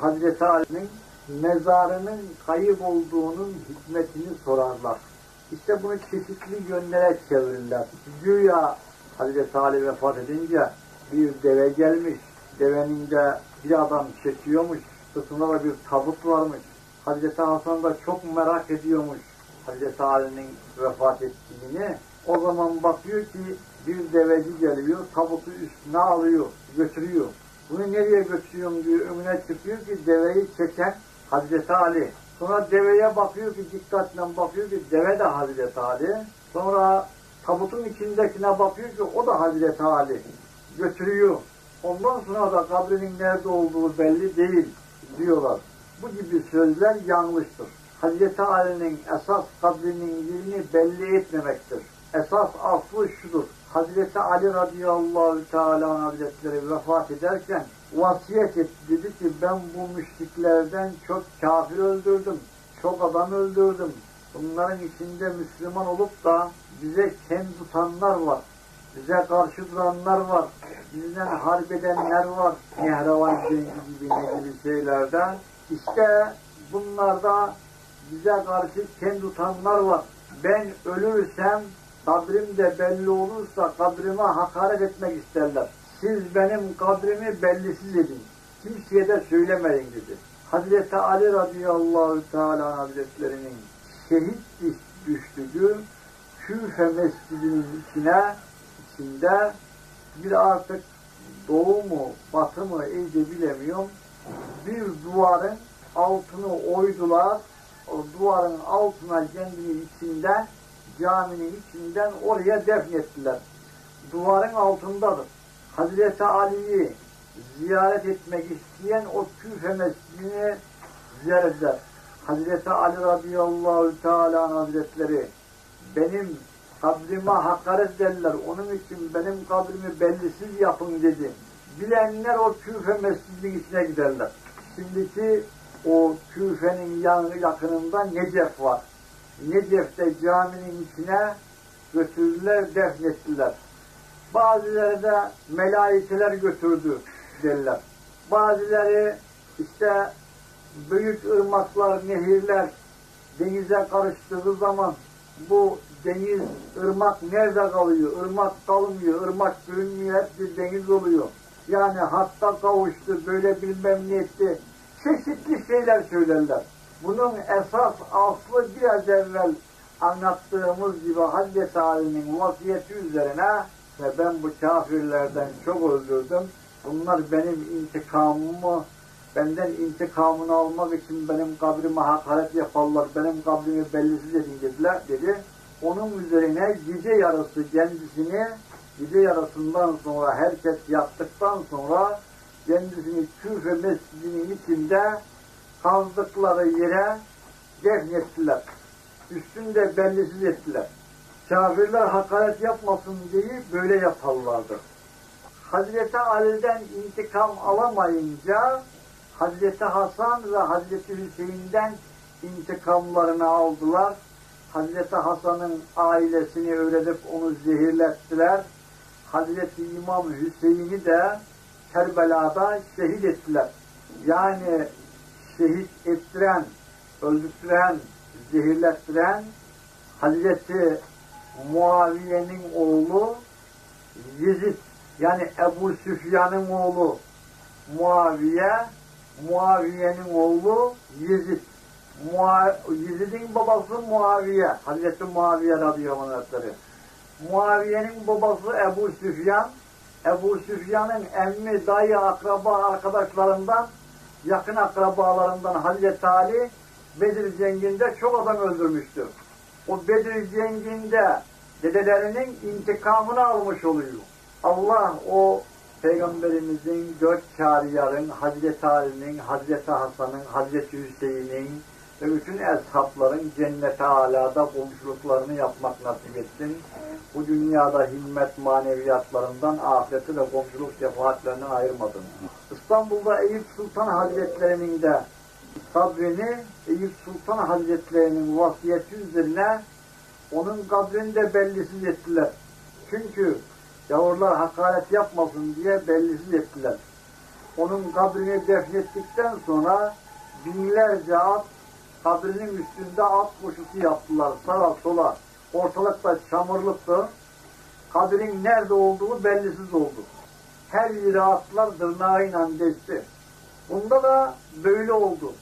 Hazreti Ali'nin mezarının kayıp olduğunun hikmetini sorarlar. İşte bunu çeşitli yönlere çevirirler. Güya Hazreti Ali vefat edince bir deve gelmiş. Devenin de bir adam çekiyormuş. Sırtında da bir tabut varmış. Hazreti Hasan da çok merak ediyormuş Hazreti Ali'nin vefat ettiğini. O zaman bakıyor ki bir deveci geliyor, tabutu üstüne alıyor, götürüyor. Bunu nereye götürüyorum diyor, önüne çıkıyor ki deveyi çeken Hazreti Ali. Sonra deveye bakıyor ki dikkatle bakıyor ki deve de Hazreti Ali. Sonra tabutun içindekine bakıyor ki o da Hazreti Ali. Götürüyor. Ondan sonra da kabrinin nerede olduğu belli değil diyorlar. Bu gibi sözler yanlıştır. Hazreti Ali'nin esas kabrinin yerini belli etmemektir. Esas aslı şudur. Hazreti Ali radıyallahu teala hazretleri vefat ederken vasiyet etti. Dedi ki ben bu müşriklerden çok kafir öldürdüm. Çok adam öldürdüm. Bunların içinde Müslüman olup da bize ken tutanlar var. Bize karşı duranlar var. Bizden harp edenler var. Nehravan Cengi gibi ne gibi şeylerden. İşte bunlarda bize karşı ken tutanlar var. Ben ölürsem kabrim de belli olursa kabrime hakaret etmek isterler. Siz benim kabrimi bellisiz edin. Kimseye de söylemeyin dedi. Hazreti Ali radıyallahu teala hazretlerinin şehit düştüğü Küfe mescidinin içine içinde bir artık doğu mu batı mı iyice bilemiyorum bir duvarın altını oydular o duvarın altına kendini içinden caminin içinden oraya defnettiler. Duvarın altındadır. Hazreti Ali'yi ziyaret etmek isteyen o Küfe mescidini ziyaret eder. Hazreti Ali radıyallahu teala hazretleri benim kabrime hakaret derler. Onun için benim kabrimi bellisiz yapın dedi. Bilenler o Küfe mescidinin içine giderler. Şimdiki o Küfe'nin yakınında Necef var. Necef'te caminin içine götürdüler, defnettiler. Bazıları da melaikeler götürdü derler. Bazıları işte büyük ırmaklar, nehirler denize karıştığı zaman bu deniz, ırmak nerede kalıyor? Irmak kalmıyor, ırmak görünmüyor, hep bir deniz oluyor. Yani hatta kavuştu, böyle bilmem ne etti. Çeşitli şeyler söylerler. Bunun esas aslı biraz evvel anlattığımız gibi Hazreti Ali'nin vasiyeti üzerine ve ben bu kafirlerden çok öldürdüm. Bunlar benim intikamımı, benden intikamını almak için benim kabrime hakaret yaparlar, benim kabrimi bellisiz edin dediler, dedi. Onun üzerine gece yarısı kendisini, gece yarısından sonra herkes yattıktan sonra kendisini Küfe mescidinin içinde kazdıkları yere defnettiler. Üstünde bellisiz ettiler. Kafirler hakaret yapmasın diye böyle yaparlardı. Hazreti Ali'den intikam alamayınca Hazreti Hasan ve Hazreti Hüseyin'den intikamlarını aldılar. Hazreti Hasan'ın ailesini öğrenip onu zehirlettiler. Hazreti İmam Hüseyin'i de Kerbela'da şehit ettiler. Yani şehit ettiren, öldüren, zehirlettiren Hazreti Muaviye'nin oğlu Yezid yani Ebu Süfyan'ın oğlu Muaviye Muaviye'nin oğlu Yezid. Yezid'in babası Muaviye Hazreti Muaviye radıyallahu anh'ları Muaviye'nin babası Ebu Süfyan Ebu Süfyan'ın emmi, dayı, akraba arkadaşlarından yakın akrabalarından Hazreti Ali Bedir Cengi'nde çok adam öldürmüştür. O Bedir Cengi'nde dedelerinin intikamını almış oluyor. Allah o Peygamberimizin dört kariyarın, Hazreti Ali'nin, Hazreti Hasan'ın, Hazreti Hüseyin'in ve bütün eshapların cennete alada komşuluklarını yapmak nasip etsin. Bu dünyada himmet maneviyatlarından ahireti ve komşuluk şefaatlerinden ayırmadın. İstanbul'da Eyüp Sultan Hazretlerinin de kabrini Eyüp Sultan Hazretlerinin vasiyeti üzerine onun kabrini de bellisiz ettiler. Çünkü yavrular hakaret yapmasın diye bellisiz ettiler. onun kabrini defnettikten sonra binlerce at kabrinin üstünde at koşusu yaptılar sağa sola. Ortalıkta çamurluktu. Kabrin nerede olduğu bellisiz oldu. Her yeri atlar tırnağıyla desti. Bunda da böyle oldu.